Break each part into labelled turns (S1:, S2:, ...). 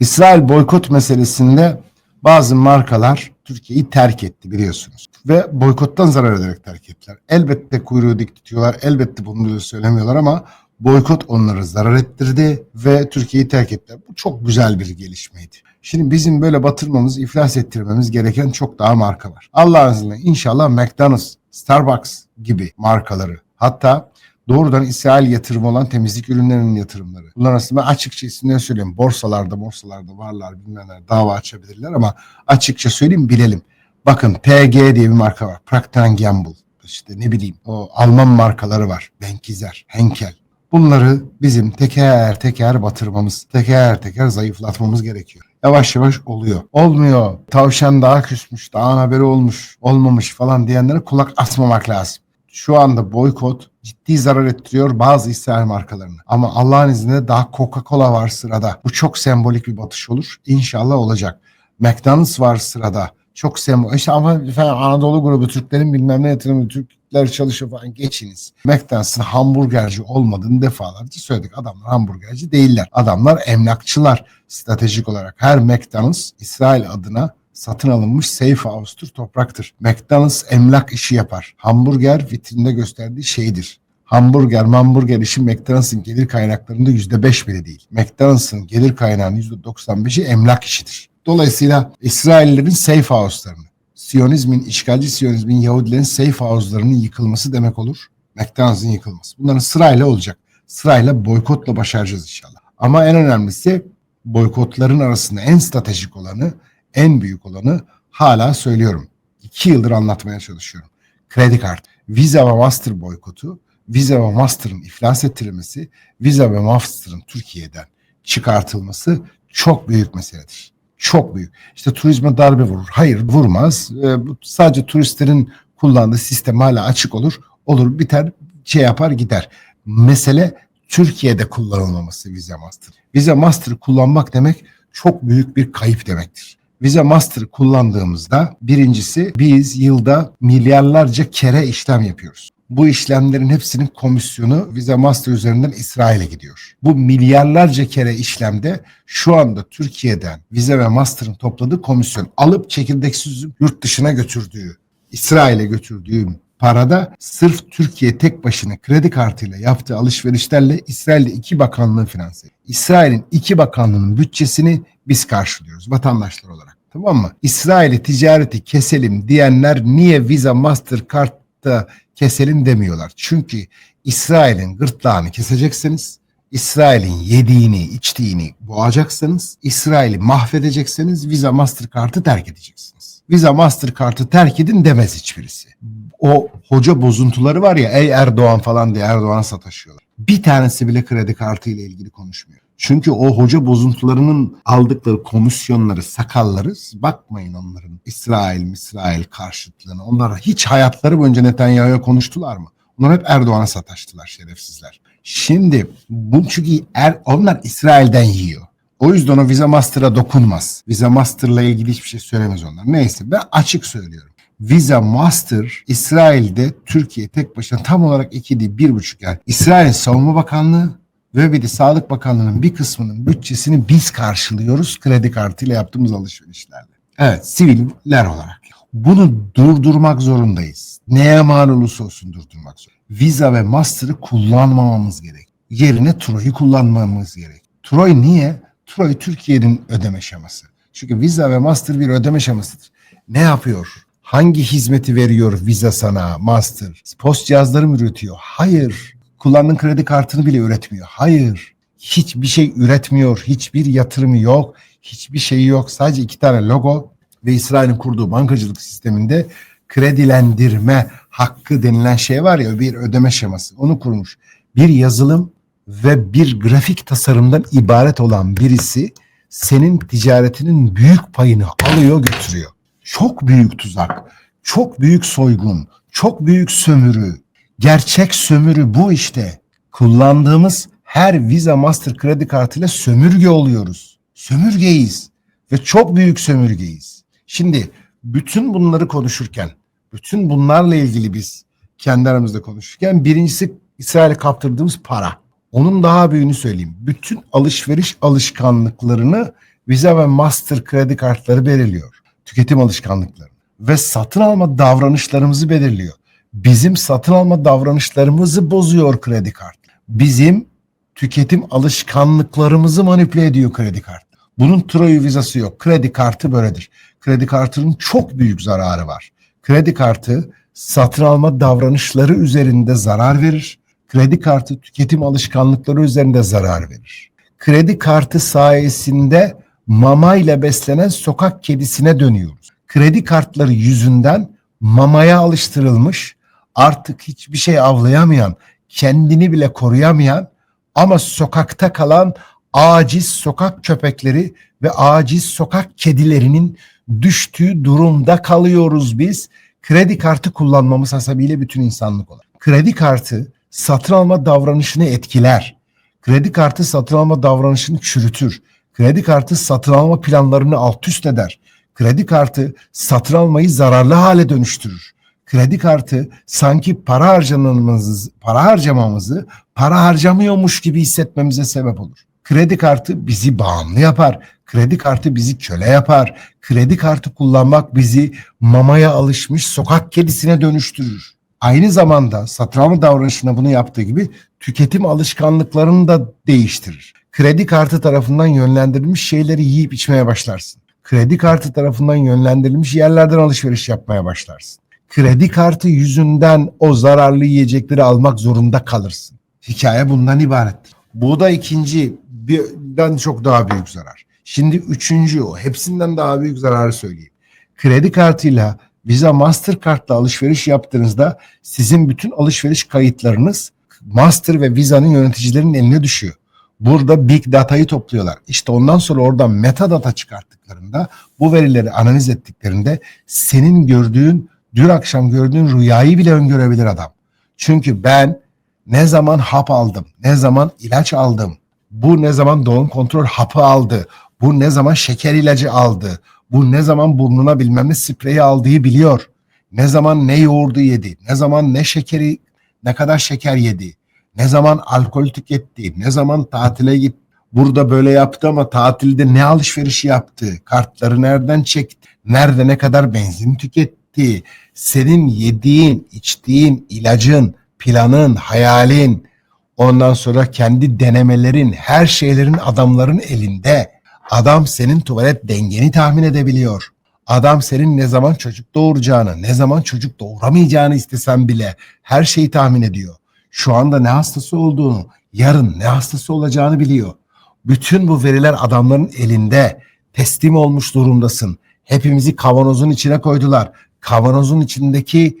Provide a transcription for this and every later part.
S1: İsrail boykot meselesinde bazı markalar Türkiye'yi terk etti biliyorsunuz. Ve boykottan zarar ederek terk ettiler. Elbette kuyruğu dik tutuyorlar. Elbette bunları söylemiyorlar ama boykot onları zarar ettirdi ve Türkiye'yi terk ettiler. Bu çok güzel bir gelişmeydi. Şimdi bizim böyle batırmamız, iflas ettirmemiz gereken çok daha marka var. Allah'ın izniyle inşallah McDonald's, Starbucks gibi markaları hatta doğrudan İsrail yatırımı olan temizlik ürünlerinin yatırımları. Bunlar aslında ben açıkça isimlerini söyleyeyim. Borsalarda, borsalarda varlar bilmem ne dava açabilirler ama açıkça söyleyeyim bilelim. Bakın PG diye bir marka var. Procter Gamble. İşte ne bileyim o Alman markaları var. Benkizer, Henkel. Bunları bizim teker teker batırmamız, teker teker zayıflatmamız gerekiyor. Yavaş yavaş oluyor. Olmuyor. Tavşan daha küsmüş, daha haberi olmuş, olmamış falan diyenlere kulak asmamak lazım. Şu anda boykot ciddi zarar ettiriyor bazı İsrail markalarını. Ama Allah'ın izniyle daha Coca-Cola var sırada. Bu çok sembolik bir batış olur. İnşallah olacak. McDonald's var sırada. Çok sembol. İşte ama efendim Anadolu grubu Türklerin bilmem ne yatırımı Türkler çalışıyor falan geçiniz. McDonald's'ın hamburgerci olmadığını defalarca söyledik. Adamlar hamburgerci değiller. Adamlar emlakçılar stratejik olarak. Her McDonald's İsrail adına satın alınmış safe house'tur, topraktır. McDonald's emlak işi yapar. Hamburger vitrinde gösterdiği şeydir. Hamburger, hamburger işi McDonald's'ın gelir kaynaklarında yüzde beş bile değil. McDonald's'ın gelir kaynağının yüzde doksan beşi emlak işidir. Dolayısıyla İsraillerin safe house'larını, Siyonizmin, işgalci Siyonizmin, Yahudilerin safe house'larının yıkılması demek olur. McDonald's'ın yıkılması. Bunların sırayla olacak. Sırayla boykotla başaracağız inşallah. Ama en önemlisi boykotların arasında en stratejik olanı, en büyük olanı hala söylüyorum. İki yıldır anlatmaya çalışıyorum. Kredi kartı. Visa ve Master boykotu, Visa ve Master'ın iflas ettirilmesi, Visa ve Master'ın Türkiye'den çıkartılması çok büyük meseledir. Çok büyük. İşte turizme darbe vurur. Hayır vurmaz. Ee, sadece turistlerin kullandığı sistem hala açık olur. Olur biter şey yapar gider. Mesele Türkiye'de kullanılmaması Visa Master. Visa Master kullanmak demek çok büyük bir kayıp demektir. Visa Master kullandığımızda birincisi biz yılda milyarlarca kere işlem yapıyoruz. Bu işlemlerin hepsinin komisyonu Visa Master üzerinden İsrail'e gidiyor. Bu milyarlarca kere işlemde şu anda Türkiye'den Visa ve Master'ın topladığı komisyon alıp çekirdeksiz yurt dışına götürdüğü, İsrail'e götürdüğü parada sırf Türkiye tek başına kredi kartıyla yaptığı alışverişlerle İsrail'de iki bakanlığı finanse ediyor. İsrail'in iki bakanlığının bütçesini biz karşılıyoruz vatandaşlar olarak. Tamam mı? İsrail'e ticareti keselim diyenler niye Visa Mastercard'da keselim demiyorlar. Çünkü İsrail'in gırtlağını keseceksiniz. İsrail'in yediğini, içtiğini boğacaksınız. İsrail'i mahvedeceksiniz. Visa Mastercard'ı terk edeceksiniz. Visa Mastercard'ı terk edin demez hiçbirisi. O hoca bozuntuları var ya ey Erdoğan falan diye Erdoğan'a sataşıyorlar. Bir tanesi bile kredi kartı ile ilgili konuşmuyor. Çünkü o hoca bozuntularının aldıkları komisyonları, sakalları bakmayın onların İsrail, İsrail karşıtlığına. Onlar hiç hayatları boyunca Netanyahu'ya konuştular mı? Onlar hep Erdoğan'a sataştılar şerefsizler. Şimdi bu çünkü er, onlar İsrail'den yiyor. O yüzden o Visa Master'a dokunmaz. Visa Master'la ilgili hiçbir şey söylemez onlar. Neyse ben açık söylüyorum. Visa Master İsrail'de Türkiye tek başına tam olarak iki değil bir buçuk yani. İsrail Savunma Bakanlığı de Sağlık Bakanlığı'nın bir kısmının bütçesini biz karşılıyoruz kredi kartıyla yaptığımız alışverişlerde. Evet siviller olarak. Bunu durdurmak zorundayız. Neye mal olursa olsun durdurmak zorundayız. Visa ve Master'ı kullanmamamız gerek. Yerine Troy'u kullanmamız gerek. Troy niye? Troy Türkiye'nin ödeme şeması. Çünkü Visa ve Master bir ödeme şemasıdır. Ne yapıyor? Hangi hizmeti veriyor Visa sana, Master? Post cihazları mı üretiyor? Hayır. Kullandığın kredi kartını bile üretmiyor. Hayır. Hiçbir şey üretmiyor. Hiçbir yatırımı yok. Hiçbir şeyi yok. Sadece iki tane logo ve İsrail'in kurduğu bankacılık sisteminde kredilendirme hakkı denilen şey var ya bir ödeme şeması. Onu kurmuş. Bir yazılım ve bir grafik tasarımdan ibaret olan birisi senin ticaretinin büyük payını alıyor götürüyor. Çok büyük tuzak, çok büyük soygun, çok büyük sömürü. Gerçek sömürü bu işte. Kullandığımız her Visa Master kredi kartıyla sömürge oluyoruz. Sömürgeyiz ve çok büyük sömürgeyiz. Şimdi bütün bunları konuşurken, bütün bunlarla ilgili biz kendi aramızda konuşurken birincisi İsrail'e kaptırdığımız para. Onun daha büyüğünü söyleyeyim. Bütün alışveriş alışkanlıklarını Visa ve Master kredi kartları belirliyor. Tüketim alışkanlıkları ve satın alma davranışlarımızı belirliyor. Bizim satın alma davranışlarımızı bozuyor kredi kartı. Bizim tüketim alışkanlıklarımızı manipüle ediyor kredi kartı. Bunun Troy vizası yok. Kredi kartı böyledir. Kredi kartının çok büyük zararı var. Kredi kartı satın alma davranışları üzerinde zarar verir. Kredi kartı tüketim alışkanlıkları üzerinde zarar verir. Kredi kartı sayesinde mama ile beslenen sokak kedisine dönüyoruz. Kredi kartları yüzünden mamaya alıştırılmış, artık hiçbir şey avlayamayan, kendini bile koruyamayan ama sokakta kalan aciz sokak köpekleri ve aciz sokak kedilerinin düştüğü durumda kalıyoruz biz. Kredi kartı kullanmamız hasebiyle bütün insanlık olarak. Kredi kartı satın alma davranışını etkiler. Kredi kartı satın alma davranışını çürütür. Kredi kartı satın alma planlarını alt üst eder. Kredi kartı satın almayı zararlı hale dönüştürür. Kredi kartı sanki para harcamamızı, para harcamamızı para harcamıyormuş gibi hissetmemize sebep olur. Kredi kartı bizi bağımlı yapar. Kredi kartı bizi köle yapar. Kredi kartı kullanmak bizi mamaya alışmış sokak kedisine dönüştürür. Aynı zamanda alma davranışına bunu yaptığı gibi tüketim alışkanlıklarını da değiştirir. Kredi kartı tarafından yönlendirilmiş şeyleri yiyip içmeye başlarsın. Kredi kartı tarafından yönlendirilmiş yerlerden alışveriş yapmaya başlarsın. Kredi kartı yüzünden o zararlı yiyecekleri almak zorunda kalırsın. Hikaye bundan ibaret. Bu da ikinci birden çok daha büyük zarar. Şimdi üçüncü o. Hepsinden daha büyük zararı söyleyeyim. Kredi kartıyla Visa Mastercard'la alışveriş yaptığınızda sizin bütün alışveriş kayıtlarınız Master ve Visa'nın yöneticilerinin eline düşüyor. Burada big data'yı topluyorlar. İşte ondan sonra oradan metadata çıkarttıklarında bu verileri analiz ettiklerinde senin gördüğün dün akşam gördüğün rüyayı bile öngörebilir adam. Çünkü ben ne zaman hap aldım, ne zaman ilaç aldım, bu ne zaman doğum kontrol hapı aldı, bu ne zaman şeker ilacı aldı, bu ne zaman burnuna bilmem ne spreyi aldığı biliyor. Ne zaman ne yoğurdu yedi, ne zaman ne şekeri, ne kadar şeker yedi, ne zaman alkol tüketti, ne zaman tatile gitti. Burada böyle yaptı ama tatilde ne alışverişi yaptı, kartları nereden çekti, nerede ne kadar benzin tüketti, senin yediğin, içtiğin, ilacın, planın, hayalin, ondan sonra kendi denemelerin, her şeylerin adamların elinde. Adam senin tuvalet dengeni tahmin edebiliyor. Adam senin ne zaman çocuk doğuracağını, ne zaman çocuk doğuramayacağını istesen bile her şeyi tahmin ediyor. Şu anda ne hastası olduğunu, yarın ne hastası olacağını biliyor. Bütün bu veriler adamların elinde. Teslim olmuş durumdasın. Hepimizi kavanozun içine koydular. Kavanozun içindeki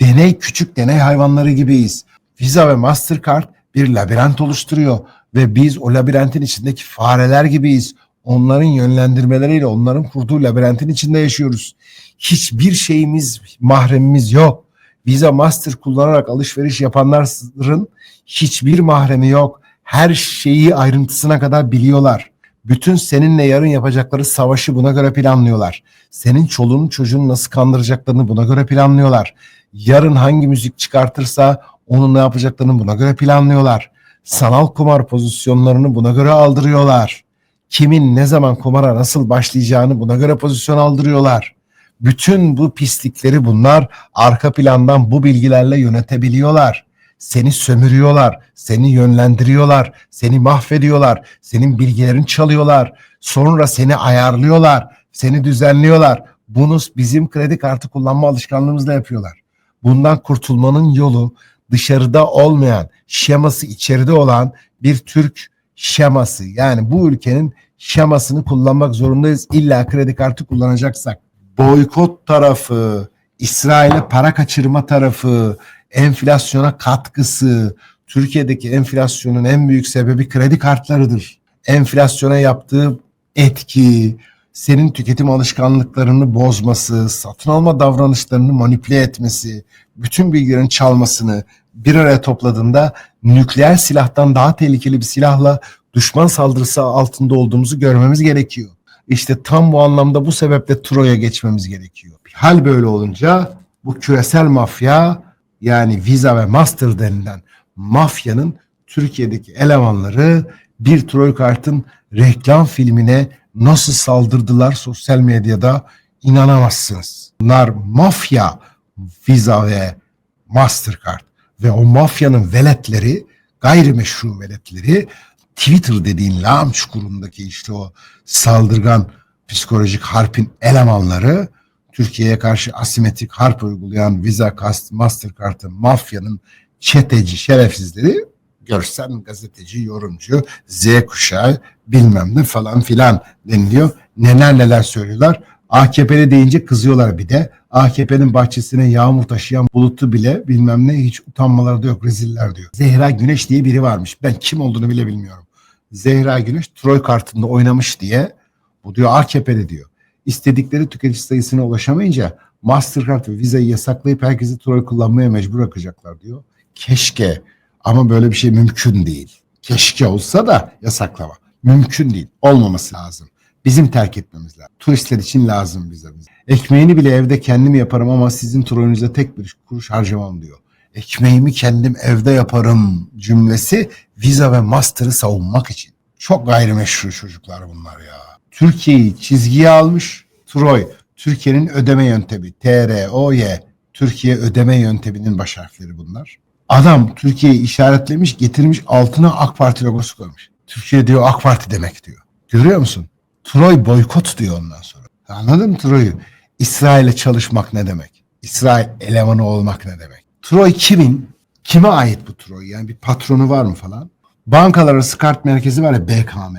S1: deney küçük deney hayvanları gibiyiz. Visa ve Mastercard bir labirent oluşturuyor ve biz o labirentin içindeki fareler gibiyiz. Onların yönlendirmeleriyle onların kurduğu labirentin içinde yaşıyoruz. Hiçbir şeyimiz, mahremimiz yok. Visa Master kullanarak alışveriş yapanların hiçbir mahremi yok. Her şeyi ayrıntısına kadar biliyorlar. Bütün seninle yarın yapacakları savaşı buna göre planlıyorlar. Senin çoluğun çocuğunu nasıl kandıracaklarını buna göre planlıyorlar. Yarın hangi müzik çıkartırsa onun ne yapacaklarını buna göre planlıyorlar. Sanal kumar pozisyonlarını buna göre aldırıyorlar. Kimin ne zaman kumara nasıl başlayacağını buna göre pozisyon aldırıyorlar. Bütün bu pislikleri bunlar arka plandan bu bilgilerle yönetebiliyorlar. Seni sömürüyorlar, seni yönlendiriyorlar, seni mahvediyorlar, senin bilgilerini çalıyorlar. Sonra seni ayarlıyorlar, seni düzenliyorlar. Bunu bizim kredi kartı kullanma alışkanlığımızla yapıyorlar. Bundan kurtulmanın yolu dışarıda olmayan, şeması içeride olan bir Türk şeması. Yani bu ülkenin şemasını kullanmak zorundayız. İlla kredi kartı kullanacaksak. Boykot tarafı, İsrail'e para kaçırma tarafı, enflasyona katkısı, Türkiye'deki enflasyonun en büyük sebebi kredi kartlarıdır. Enflasyona yaptığı etki, senin tüketim alışkanlıklarını bozması, satın alma davranışlarını manipüle etmesi, bütün bilgilerin çalmasını bir araya topladığında nükleer silahtan daha tehlikeli bir silahla düşman saldırısı altında olduğumuzu görmemiz gerekiyor. İşte tam bu anlamda bu sebeple Troy'a geçmemiz gerekiyor. Hal böyle olunca bu küresel mafya yani Visa ve Master denilen mafyanın Türkiye'deki elemanları bir Troy kartın reklam filmine nasıl saldırdılar sosyal medyada inanamazsınız. Bunlar mafya Visa ve Mastercard ve o mafyanın veletleri gayrimeşru veletleri Twitter dediğin lağım çukurundaki işte o saldırgan psikolojik harpin elemanları Türkiye'ye karşı asimetrik harp uygulayan Visa, Mastercard'ın mafyanın çeteci şerefsizleri görsen gazeteci, yorumcu, Z kuşağı bilmem ne falan filan deniliyor. Neler neler söylüyorlar. AKP'li deyince kızıyorlar bir de. AKP'nin bahçesine yağmur taşıyan bulutu bile bilmem ne hiç utanmaları da yok reziller diyor. Zehra Güneş diye biri varmış. Ben kim olduğunu bile bilmiyorum. Zehra Güneş Troy kartında oynamış diye bu diyor AKP'li diyor. İstedikleri tüketici sayısına ulaşamayınca Mastercard ve Visa'yı yasaklayıp herkesi Troy kullanmaya mecbur bırakacaklar diyor. Keşke ama böyle bir şey mümkün değil. Keşke olsa da yasaklama. Mümkün değil. Olmaması lazım. Bizim terk etmemiz lazım. Turistler için lazım bize. Ekmeğini bile evde kendim yaparım ama sizin tronunuza tek bir kuruş harcamam diyor. Ekmeğimi kendim evde yaparım cümlesi Visa ve Master'ı savunmak için. Çok gayrimeşru çocuklar bunlar ya. Türkiye'yi çizgiye almış. Troy, Türkiye'nin ödeme yöntemi. TR, OY, Türkiye ödeme yönteminin baş harfleri bunlar. Adam Türkiye'yi işaretlemiş, getirmiş altına AK Parti logosu koymuş. Türkiye diyor AK Parti demek diyor. Görüyor musun? Troy boykot diyor ondan sonra. Anladın mı Troy'u? İsrail'e çalışmak ne demek? İsrail elemanı olmak ne demek? Troy kimin? Kime ait bu Troy? Yani bir patronu var mı falan? Bankalar arası kart merkezi var ya BKM.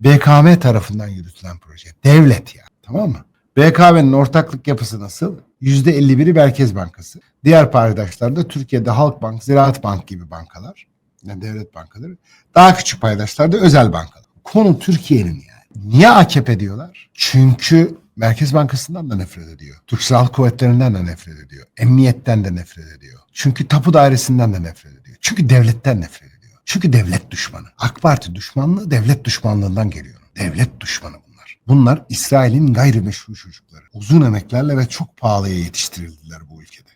S1: BKM tarafından yürütülen proje. Devlet ya. Tamam mı? BKM'nin ortaklık yapısı nasıl? %51'i Merkez Bankası. Diğer paydaşlar da Türkiye'de Halkbank, Ziraat Bank gibi bankalar. Yani devlet bankaları. Daha küçük paydaşlar da özel bankalar. Konu Türkiye'nin yani. Niye AKP diyorlar? Çünkü Merkez Bankası'ndan da nefret ediyor. Türk Silahlı Kuvvetleri'nden de nefret ediyor. Emniyetten de nefret ediyor. Çünkü tapu dairesinden de nefret ediyor. Çünkü devletten nefret ediyor. Çünkü devlet düşmanı. AK Parti düşmanlığı devlet düşmanlığından geliyor. Devlet düşmanı bunlar. Bunlar İsrail'in gayrimeşru çocukları. Uzun emeklerle ve çok pahalıya yetiştirildiler bu ülkede.